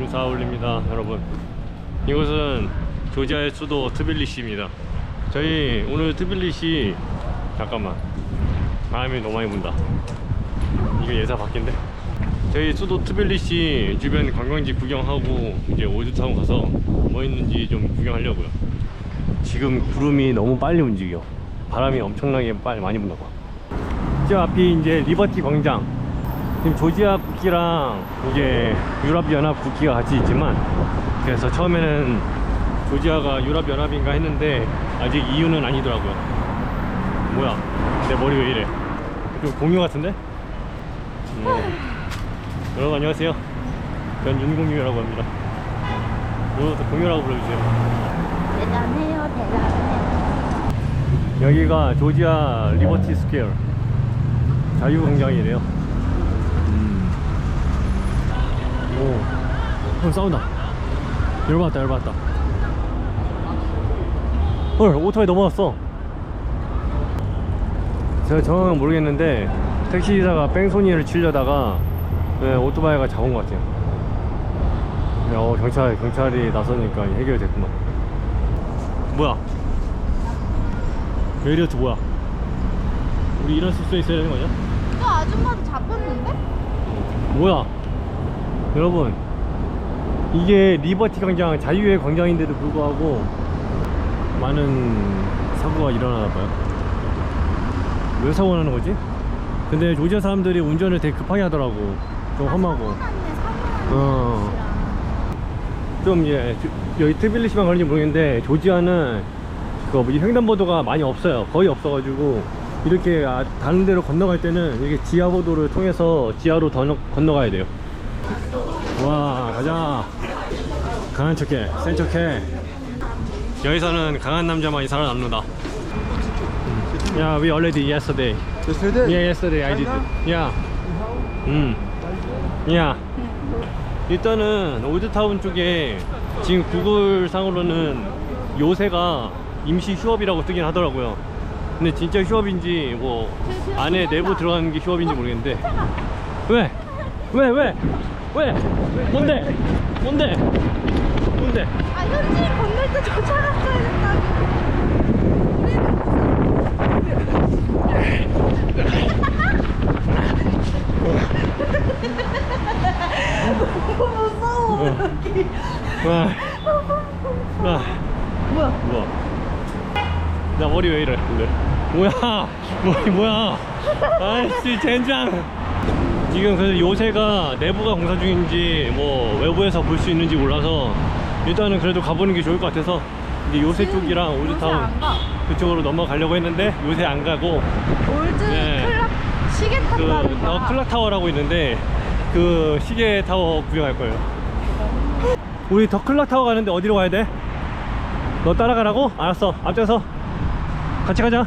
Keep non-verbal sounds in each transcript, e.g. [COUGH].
인사 올립니다 여러분. 이곳은 조지아의 수도 트빌리시입니다. 저희 오늘 트빌리시 잠깐만. 바람이 너무 많이 분다. 이거 예사 바뀐데? 저희 수도 트빌리시 주변 관광지 구경하고 이제 올드타운 가서 뭐 있는지 좀 구경하려고요. 지금 구름이 너무 빨리 움직여. 바람이 엄청나게 빨리 많이 분다 봐. 저 앞이 이제 리버티 광장 지금 조지아 국기랑 이게 유럽연합 국기가 같이 있지만 그래서 처음에는 조지아가 유럽연합인가 했는데 아직 EU는 아니더라고요. 뭐야? 내 머리 왜 이래? 좀 공유 같은데? 음. 여러분 안녕하세요. 전 윤공유라고 합니다. 오늘부터 공유라고 불러주세요. 대단해요, 대단해. 여기가 조지아 리버티 스퀘어. 자유광장이래요 오, 어, 싸운다 열받았다 열받았다 헐 오토바이 넘어왔어 제가 정확한 모르겠는데 택시기사가 뺑소니를 치려다가 네, 오토바이가 잡은 것 같아요 야, 어, 경찰, 경찰이 나서니까 해결됐구만 뭐야 메리어트 뭐야? 우리 이런 숙소에 있어야 되는 거냐? 저 아줌마도 잡혔는데? 뭐야? 여러분 이게 리버티 광장 자유의 광장인데도 불구하고 많은 사고가 일어나나 봐요. 왜 사고 나는 거지? 근데 조지아 사람들이 운전을 되게 급하게 하더라고. 좀 험하고. 났네, 사고 어. 좀 예, 저- 여기 트빌리시만 그런지 모르겠는데 조지아는 그 횡단보도가 많이 없어요. 거의 없어가지고 이렇게 아, 다른 데로 건너갈 때는 이렇게 지하보도를 통해서 지하로 더 건너가야 돼요. 와 가자 강한 척해 센 척해 여기서는 강한 남자만이 살아남는다 야 we already yesterday Yesterday? Yeah, yesterday I did. Yeah. 음. Yeah. 일단은 올드타운 쪽에 지금 구글 상으로는 요새가 임시 휴업이라고 뜨긴 하더라고요. 근데 진짜 휴업인지 뭐 안에 내부 들어가는 게 휴업인지 모르겠는데 왜? 왜? 왜? 왜? 뭔데? 뭔데? 뭔데? 아, 현지인 건널 때저차 갔어야 된다고. 너무 무서워, 어. 여기. 와. 와. 뭐야? 뭐야? 나 머리 왜 이래? 근데 뭐야? 머리 뭐야? 아이씨 젠장. 지금 그래서 요새가 내부가 공사 중인지 뭐 외부에서 볼 수 있는지 몰라서 일단은 그래도 가보는 게 좋을 것 같아서 이제 요새 쪽이랑 올드타운. 그쪽으로 넘어가려고 했는데 요새 안 가고 올드 네. 클럽 시계 그 어, 거. 클락 타워라고 있는데 그 시계 타워 구경할 거예요. 우리 더 클락 타워 가는데 어디로 가야 돼? 너 따라가라고? 알았어. 앞장서. 같이 가자.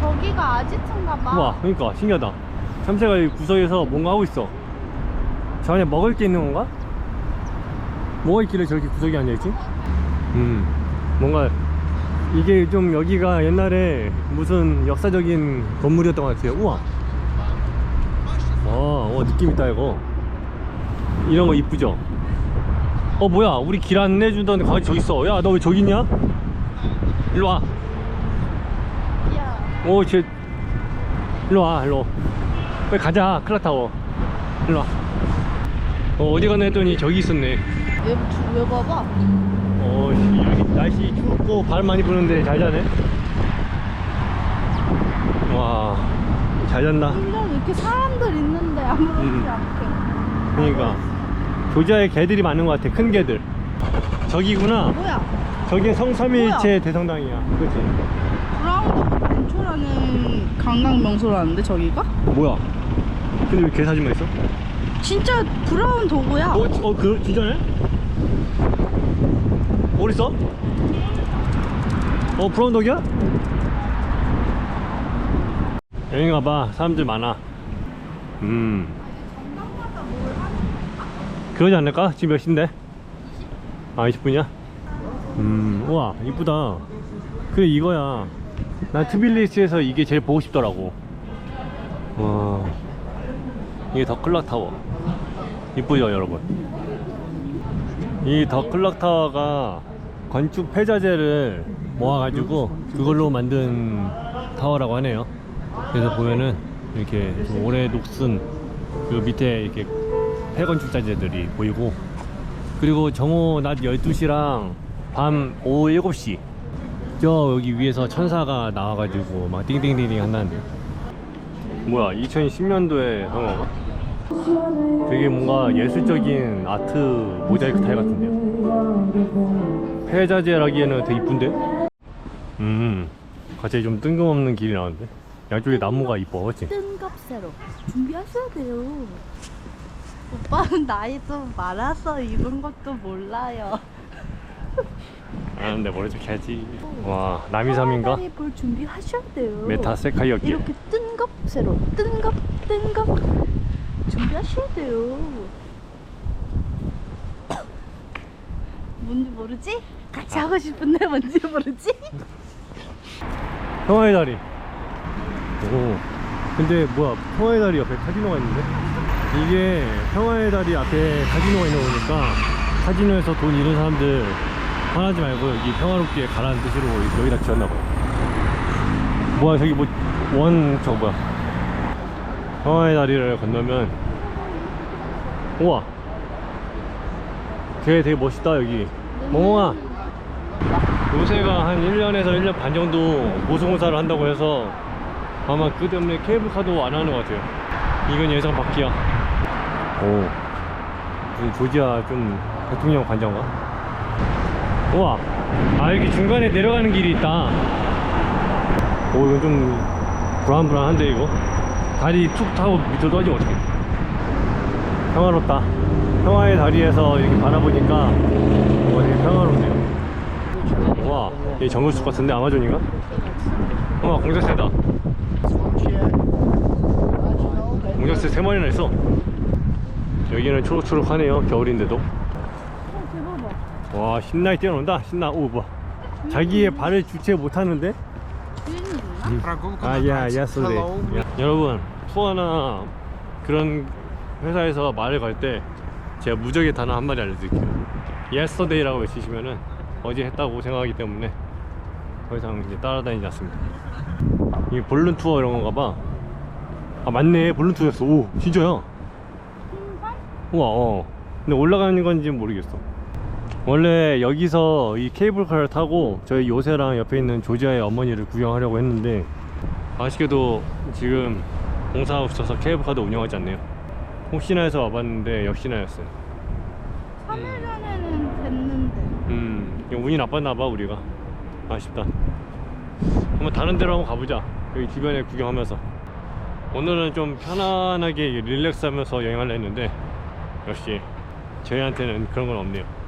저기가 아지트인가 봐. 우와, 그러니까 신기하다. 참새가 이 구석에서 뭔가 하고 있어. 저 안에 먹을 게 있는 건가? 뭐가 있길래 저렇게 구석에 앉아있지? 음, 뭔가 이게 좀 여기가 옛날에 무슨 역사적인 건물이었던 것 같아요. 우와. 와, 와 느낌 있다 이거. 이런 거 이쁘죠? 어 뭐야? 우리 길 안내주던 가게 저기 있어. 야, 너 왜 저기 있냐? 일로 와. 야, 오, 쟤 일로 와, 일로. 빨리 가자, 클락타워. 일로 와. 어, 어디 갔나 했더니 저기 있었네. 왜, 봐봐? 어, 씨, 여기 날씨 춥고 바람 많이 부는데 잘 자네. 와, 잘 잤나? 1년 이렇게 사람들 있는데 아무렇지 음. 않게. 그러니까 조지아에 개들이 많은 것 같아, 큰 개들. 저기구나. 뭐야? 저기 성삼일체 대성당이야. 그치? 브라운도 근초라는 관광 명소라는데 저기가? 뭐야? 근데 왜개 사진만 있어? 진짜 브라운 도구야. 어, 어, 그, 진짜네? 어디 있어? 어, 브라운 덕이야? 여기 가봐. 사람들 많아. 음. 그러지 않을까? 지금 몇 시인데? 아, 20분이야? 음, 우와, 이쁘다. 그래, 이거야. 난 트빌리스에서 이게 제일 보고 싶더라고. 와. 이게 더 클락 타워. 이쁘죠, 여러분? 이 더 클럭 타워가 건축 폐자재를 모아가지고 그걸로 만든 타워라고 하네요. 그래서 보면은 이렇게 좀 오래 녹슨 그 밑에 이렇게 폐건축 자재들이 보이고 그리고 정오 낮 12시랑 밤 오후 7시 저 여기 위에서 천사가 나와가지고 막 띵띵띵띵 한다는데 뭐야 2010년도에 한 건가? 되게 뭔가 예술적인 아트 모자이크 타일 같은데요 폐자재라기에는 되게 이쁜데? 음 갑자기 좀 뜬금없는 길이 나오는데 양쪽에 나무가 이뻐 그치? 뜬겁새로 준비하셔야 돼요. 오빠는 나이 좀 많아서 입은 것도 몰라요. 아는데 머리 좀 해야지 와 남이섬인가? 다리 볼 준비하셔야 돼요. 메타세카이어길 이렇게 뜬겁새로 뜬겁 뜬겁 준비하셔야 돼요. [COUGHS] 뭔지 모르지? 같이 하고 싶은데 뭔지 모르지? [LAUGHS] 평화의 다리 오 근데 뭐야 평화의 다리 옆에 카지노가 있는데? 이게 평화의 다리 앞에 카지노가 있는 거니까 카지노에서 돈 잃은 사람들 화나지 말고 여기 평화롭게 가라는 뜻으로 여기다 지었나 봐요. 뭐야 저기 뭐 원 저거 뭐야. 평화의 다리를 건너면 우와. 되게 되게 멋있다 여기. 멍멍아. 요새가 한 1년에서 1년 반 정도 보수공사를 한다고 해서 아마 그 때문에 케이블카도 안 하는 것 같아요. 이건 예상 밖이야. 오. 무슨 조지아 좀 대통령 관장가? 우와 아 여기 중간에 내려가는 길이 있다 오 이건 좀 불안불안한데 이거 다리 툭 타고 밑으로 떨어지면 어떡해 평화롭다 평화의 다리에서 이렇게 바라보니까 어, 되게 평화롭네요 와, 이 정글숲 같은데 아마존인가? 와, 공작새다. 공작새 세 마리나 있어. 여기는 초록초록하네요. 겨울인데도. 와, 신나게 뛰어논다. 신나. 오, 뭐. 자기의 발을 주체 못하는데? 주인이 있나? 아, 야, 야소데. 여러분, 투어나 그런 회사에서 말을 걸 때 제가 무적의 단어 한 마디 알려드릴게요. yesterday라고 외치시면은 어제 했다고 생각하기 때문에 더 이상 이제 따라다니지 않습니다. 이게 볼룬 투어 이런 건가 봐. 아, 맞네. 볼룬 투어였어. 오, 진짜야. 우와, 어. 근데 올라가는 건지 모르겠어. 원래 여기서 이 케이블카를 타고 저희 요새랑 옆에 있는 조지아의 어머니를 구경하려고 했는데 아쉽게도 지금 공사하고 있어서 케이블카도 운영하지 않네요. 혹시나 해서 와봤는데 역시나였어요. 3일 전에는 됐는데. 음, 운이 나빴나봐 우리가. 아쉽다. 한번 다른 데로 한번 가보자. 여기 주변에 구경하면서. 오늘은 좀 편안하게 릴렉스하면서 여행하려 했는데 역시 저희한테는 그런 건 없네요.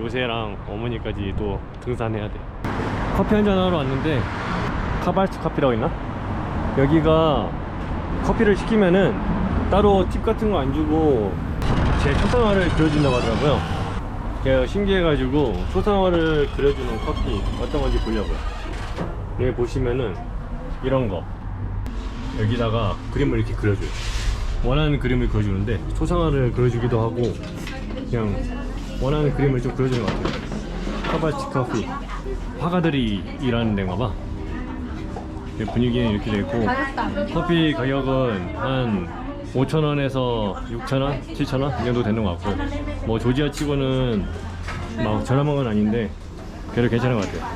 요새랑 어머니까지 또 등산해야 돼. 커피 한잔 하러 왔는데 카발츠 커피라고 있나? 여기가 커피를 시키면은 따로 팁 같은 거 안 주고 제 초상화를 그려준다고 하더라고요. 제가 신기해가지고 초상화를 그려주는 커피 어떤 건지 보려고요. 여기 보시면은 이런 거 여기다가 그림을 이렇게 그려줘요. 원하는 그림을 그려주는데 초상화를 그려주기도 하고 그냥 원하는 그림을 좀 그려주는 것 같아요. 카바치 커피 화가들이 일하는 데인가 봐. 네, 분위기는 이렇게 되어 있고 돼. 커피 가격은 한 5,000원에서 6,000원, 7,000원 이 정도 되는 것 같고 뭐 조지아 치고는 막 저렴한 건 아닌데 그래도 괜찮은 것 같아요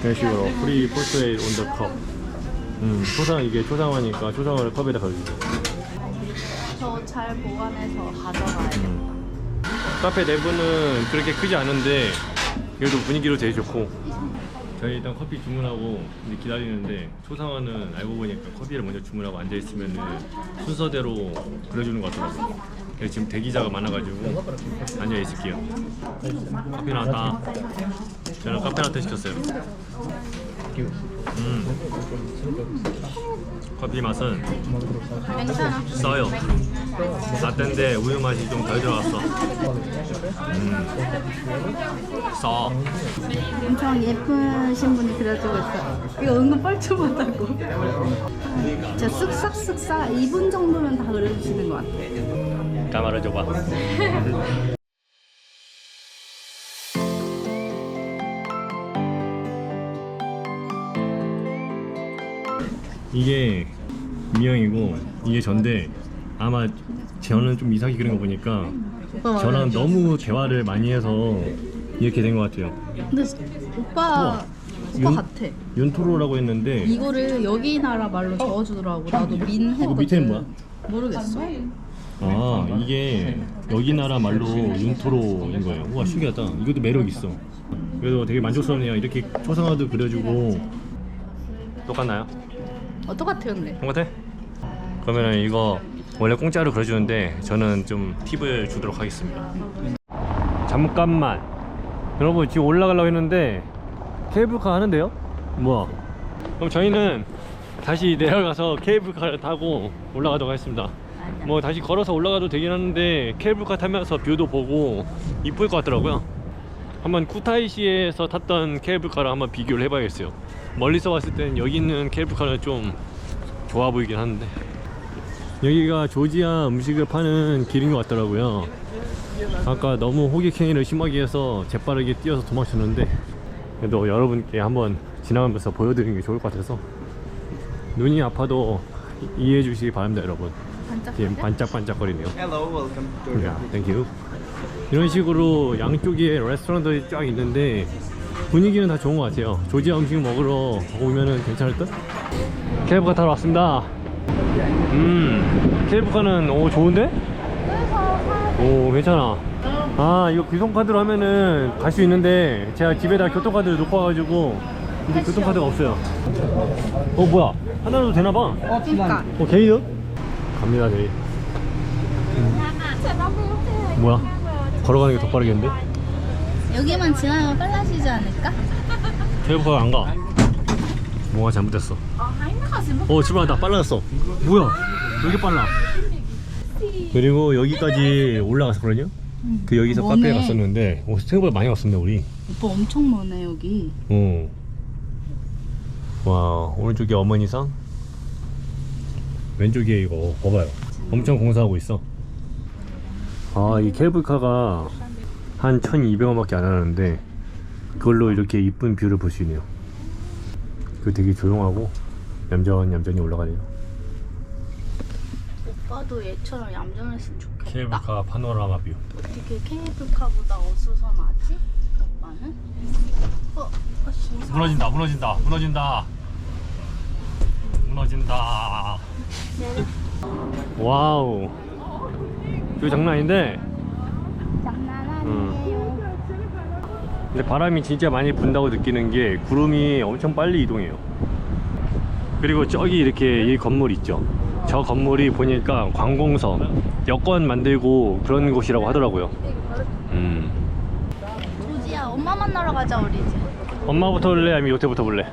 이런 식으로 프리 포스웨이 온더 컵 음, 초상 이게 초상화니까 초상화를 컵에다 가져주고 저잘 보관해서 가져가야 돼. 음. 카페 내부는 그렇게 크지 않은데 그래도 분위기로 되게 좋고. 저희 일단 커피 주문하고 이제 기다리는데 초상화는 알고 보니까 커피를 먼저 주문하고 앉아있으면 순서대로 그려주는 것 같더라고요. 그래서 지금 대기자가 많아가지고 앉아있을게요. 커피 나왔다. 저는 카페 라떼 시켰어요. 음. 커피 맛은 괜찮아. 써요 라떼인데 우유 맛이 좀 덜 들어갔어 음. 써 엄청 예쁘신 분이 그려주고 있어요. 이거 은근 뻘쭘하다고. 진짜 쓱싹쓱싹 2분 정도면 다 그려주시는 것 같아요. 까말아줘봐 [LAUGHS] 이게 미영이고 이게 전데 아마 저는 좀 이상하게 그린 거 보니까 오빠 저랑 너무 대화를 많이 해서 이렇게 된 것 같아요. 근데 오빠 윤- 같아. 윤토로라고 했는데 이거를 여기 나라 말로 적어주더라고. 나도 민 했거든. 어, 밑에는 뭐야? 모르겠어. 아 이게 여기 나라 말로 윤토로인 거예요. 우와 신기하다. 이것도 매력 있어. 그래도 되게 만족스럽네요. 이렇게 초상화도 그려주고 똑같나요? 어 똑같아 근데. 똑같아? 그러면은 이거 원래 공짜로 그려주는데 저는 좀 팁을 주도록 하겠습니다. 잠깐만. 여러분 지금 올라가려고 했는데 케이블카 하는데요? 뭐야? 그럼 저희는 다시 내려가서 케이블카를 타고 올라가도록 하겠습니다. 뭐 다시 걸어서 올라가도 되긴 하는데 케이블카 타면서 뷰도 보고 이쁠 것 같더라고요. 한번 쿠타이시에서 탔던 케이블카랑 한번 비교를 해봐야겠어요. 멀리서 봤을 때는 여기 있는 케이블카는 좀 좋아 보이긴 하는데. 여기가 조지아 음식을 파는 길인 것 같더라고요. 아까 너무 호객행위를 심하게 해서 재빠르게 뛰어서 도망쳤는데 그래도 여러분께 한번 지나가면서 보여드리는 게 좋을 것 같아서 눈이 아파도 이해해 주시기 바랍니다 여러분. 지금 반짝반짝거리네요. Hello, welcome to 야, 땡큐 이런 식으로 양쪽에 레스토랑들이 쫙 있는데 분위기는 다 좋은 것 같아요 조지아 음식 먹으러 오면은 괜찮을 듯? 케이블카 타러 왔습니다 음 케이블카는 오 좋은데? 오 괜찮아 아 이거 교통카드로 하면은 갈 수 있는데 제가 집에다 교통카드를 놓고 와가지고 근데 교통카드가 없어요 어 뭐야 하나라도 되나봐 그러니까. 어 게이드? 갑니다 게이 뭐야 걸어가는 게 더 빠르겠는데? 여기만 지나면 빨라지지 않을까? 케이블카가 안가. 뭐가 잘못됐어? 어 출발한다. 빨라졌어. 뭐야? 왜 이렇게 빨라? 그리고 여기까지 올라갔었거든요 그 여기서 머네. 카페에 갔었는데 오, 생각보다 많이 갔었네 우리. 오빠 엄청 머네 여기. 어. 와 오른쪽에 어머니상? 왼쪽에 이거 봐봐요. 엄청 공사하고 있어. 아 이 케이블카가 한 1200원밖에 안 하는데 그걸로 이렇게 이쁜 뷰를 볼 수 있네요 그 되게 조용하고 얌전 얌전히 올라가네요 오빠도 얘처럼 얌전했으면 좋겠다. 케이블카 파노라마 뷰 어떻게 케이블카보다 어수선하지? 오빠는? 어, 어 씨. 무너진다 무너진다 무너진다 무너진다 와우 뷰 장난 아닌데 장난 아니에요. 근데 바람이 진짜 많이 분다고 느끼는 게 구름이 엄청 빨리 이동해요. 그리고 저기 이렇게 이 건물 있죠? 저 건물이 보니까 관공서 여권 만들고 그런 곳이라고 하더라고요. 음. 조지야 엄마 만나러 가자 우리 이제. 엄마부터 볼래? 아니면 요새부터 볼래?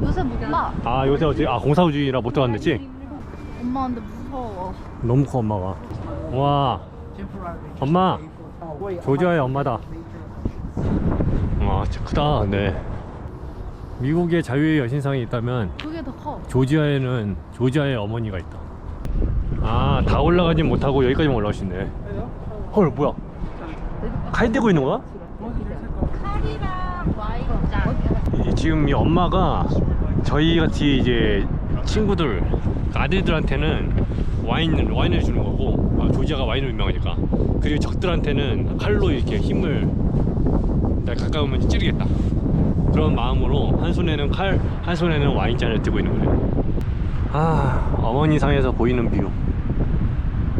요새 못 봐. 아 요새 어찌 아 공사우주의라 못 들어갔댔지? 엄마 근데 무서워. 너무 커 엄마가. 와. 엄마! 조지아의 엄마다 와 진짜 크다 네 미국의 자유의 여신상이 있다면 그게 더 커. 조지아에는 조지아의 어머니가 있다 아 다 올라가진 못하고 여기까지만 있네 헐 뭐야 칼 대고 있는 거야? 칼이랑 와인 잔. 이- 지금 이 엄마가 저희 같이 이제 친구들 아들들한테는 와인 와인을 주는 거고 아, 조지아가 와인으로 유명하니까 그리고 적들한테는 칼로 이렇게 힘을 날 가까우면 찌르겠다. 그런 마음으로 한 손에는 칼 한 손에는 와인잔을 들고 있는 거예요. 아 어머니 상에서 보이는 뷰.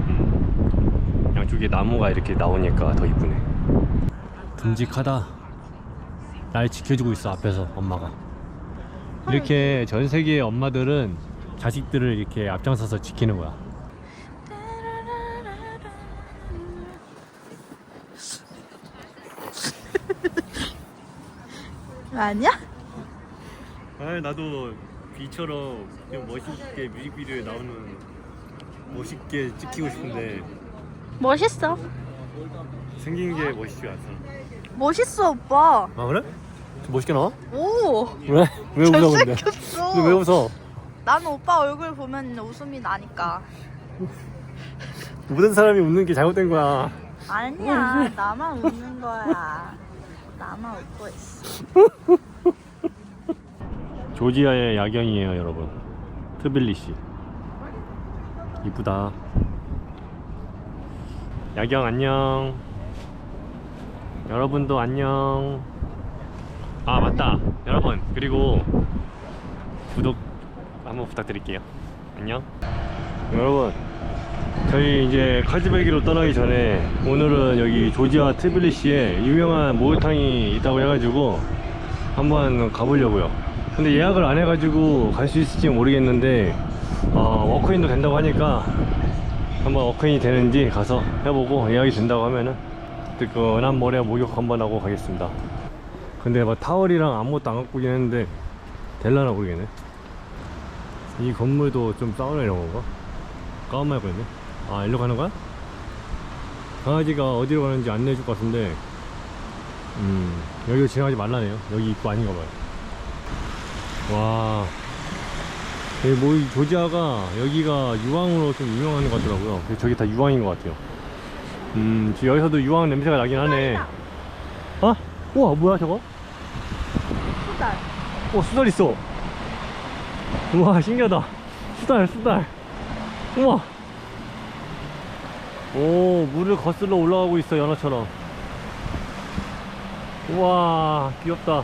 음, 양쪽에 나무가 이렇게 나오니까 더 이쁘네. 듬직하다. 날 지켜주고 있어 앞에서 엄마가. 이렇게 전 세계의 엄마들은 자식들을 이렇게 앞장서서 지키는 거야 아니야? 아 나도 비처럼 좀 멋있게 뮤직비디오에 나오는 멋있게 찍히고 싶은데 멋있어. 생긴 게 멋있지 않아 멋있어 오빠. 아 그래? 좀 멋있게 나와? 오. 왜? 왜 웃어 근데? 잘생겼어. 근데 왜 웃어? 나는 오빠 얼굴 보면 웃음이 나니까. 모든 사람이 웃는 게 잘못된 거야 아니야, 나만 웃는 거야. 나만 웃고 있어. [LAUGHS] 조지아의 야경이에요 여러분. 트빌리시. 이쁘다. 야경 안녕. 여러분도 안녕. 아 맞다. 여러분 그리고 구독 한번 부탁드릴게요. 안녕. 여러분 저희 이제 카즈베기로 떠나기 전에 오늘은 여기 조지아 트빌리시에 유명한 목욕탕이 있다고 해가지고 한번 가보려고요. 근데 예약을 안 해가지고 갈 수 있을지 모르겠는데 어, 워크인도 된다고 하니까 한번 워크인이 되는지 가서 해보고 예약이 된다고 하면은 뜨끈한 모래 목욕 한번 하고 가겠습니다. 근데 막 타월이랑 아무것도 안 갖고 오긴 했는데 될라나 모르겠네. 이 건물도 좀 사우나 이런 건가? 까만 말고 있네 아 일로 가는 거야? 강아지가 어디로 가는지 안내해 줄 것 같은데. 음 여기로 지나가지 말라네요. 여기 입구 아닌가 봐요. 와. 여기 뭐이 조지아가 여기가 유황으로 좀 유명한 것 같더라고요. 저기 다 유황인 것 같아요. 음 지금 여기서도 유황 냄새가 나긴 하네. 어? 우와 뭐야 저거? 수달. 오 수달 있어. 우와 신기하다. 수달 수달. 우와 오 물을 거슬러 올라가고 있어 연어처럼. 우와 귀엽다.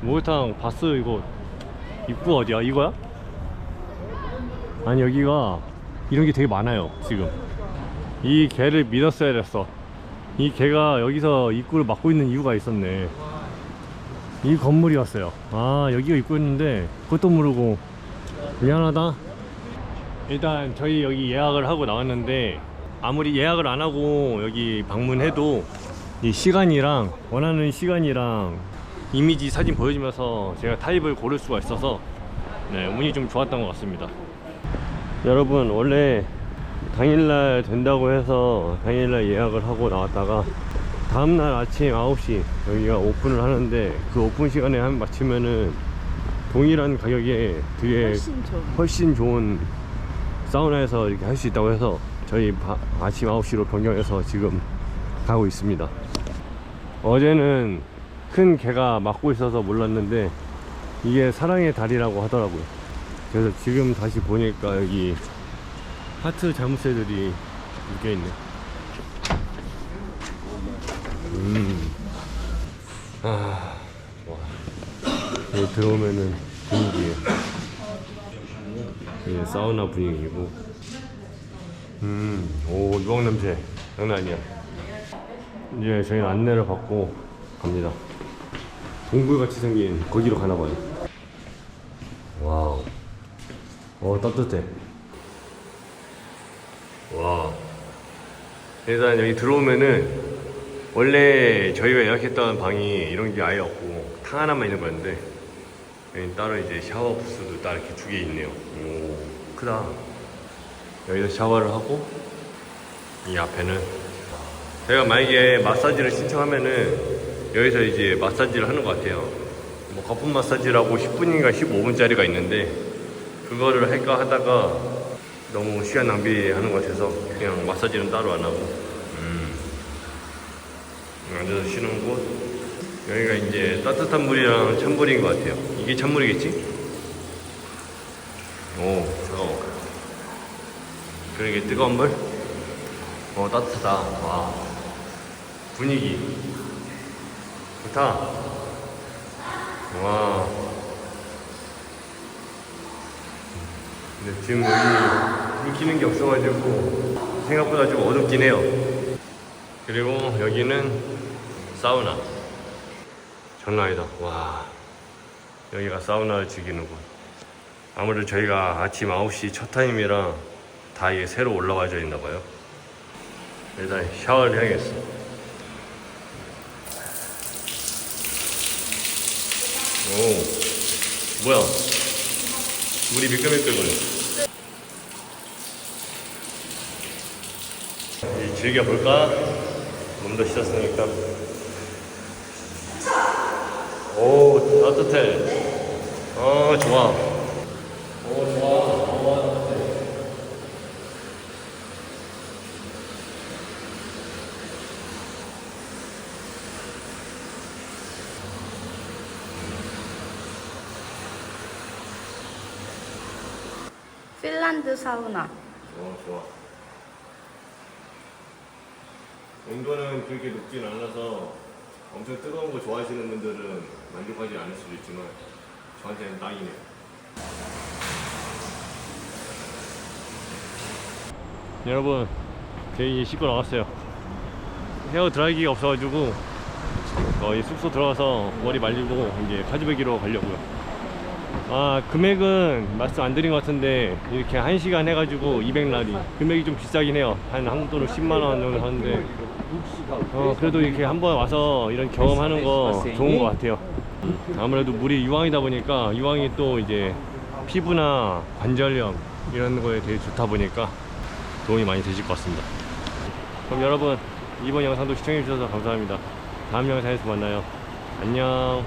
목욕탕 바스 이거? 입구 어디야? 이거야? 아니 여기가 이런 게 되게 많아요 지금. 이 개를 믿었어야 됐어. 이 개가 여기서 입구를 막고 있는 이유가 있었네. 이 건물이었어요. 아 여기가 입구였는데 그것도 모르고. 미안하다. 일단 저희 여기 예약을 하고 나왔는데 아무리 예약을 안 하고 여기 방문해도 이 시간이랑 원하는 시간이랑 이미지 사진 보여주면서 제가 타입을 고를 수가 있어서 네, 운이 좀 좋았던 것 같습니다 여러분 원래 당일날 된다고 해서 당일날 예약을 하고 나왔다가 다음날 아침 9시 여기가 오픈을 하는데 그 오픈 시간에 한 맞추면은 동일한 가격에 되게 훨씬. 훨씬 좋은 사우나에서 이렇게 할 수 있다고 해서 저희 바- 아침 9시로 변경해서 지금 가고 있습니다. 어제는 큰 개가 막고 있어서 몰랐는데 이게 사랑의 달이라고 하더라고요. 그래서 지금 다시 보니까 여기 하트 자물쇠들이 묶여 있네. 음. 아, 좋아. 여기 들어오면은 분위기에. 이게 사우나 분위기고. 음, 오, 유황 냄새. 장난 아니야. 이제 저희는 안내를 받고 갑니다. 동굴같이 생긴 거기로 가나 봐요. 와우. 어, 따뜻해. 와. 일단 여기 들어오면은 원래 저희가 예약했던 방이 이런 게 아예 없고 탕 하나만 있는 거였는데 여기 따로 이제 샤워 부스도 딱 이렇게 두 개 있네요. 오, 크다. 여기서 샤워를 하고 이 앞에는 제가 만약에 마사지를 신청하면은 여기서 이제 마사지를 하는 것 같아요. 뭐 거품 마사지라고 10분인가 15분짜리가 있는데 그거를 할까 하다가 너무 시간 낭비하는 것 같아서 그냥 마사지는 따로 안 하고 음. 앉아서 쉬는 곳 여기가 이제 따뜻한 물이랑 찬물인 것 같아요 이게 찬물이겠지? 오 그러게 뜨거운 물? 어 따뜻하다 와 분위기 좋다 와 근데 지금 여기 불 켜는 게 없어가지고 생각보다 좀 어둡긴 해요. 그리고 여기는 사우나. 장난 아니다. 와. 여기가 사우나를 즐기는 곳. 아무래도 저희가 아침 9시 첫 타임이라 다 이게 새로 올라와져 있나 봐요. 일단 샤워를 해야겠어. 오. 뭐야. 물이 미끌미끌거려. 이 즐겨볼까? 몸도 씻었으니까. 오, 따뜻해. 어, 좋아. 오, 좋아. 어, 따뜻해. 핀란드 사우나. 어 좋아. 온도는 그렇게 높진 않아서 엄청 뜨거운 거 좋아하시는 분들은 만족하지 않을 수도 있지만 저한테는 딱이네요. 여러분 저희 씻고 나왔어요. 헤어 드라이기가 없어가지고 어, 이 숙소 들어가서 머리 말리고 이제 카즈베기로 가려고요 아 금액은 말씀 안 드린 것 같은데 이렇게 한시간 해가지고 200라리 금액이 좀 비싸긴 해요. 한 한국 돈으로 10만원 정도 하는데. 어 그래도 이렇게 한번 와서 이런 경험하는 거 좋은 것 같아요. 아무래도 물이 유황이다 보니까 유황이 또 이제 피부나 관절염 이런 거에 되게 좋다 보니까 도움이 많이 되실 것 같습니다. 그럼 여러분 이번 영상도 시청해 주셔서 감사합니다. 다음 영상에서 만나요. 안녕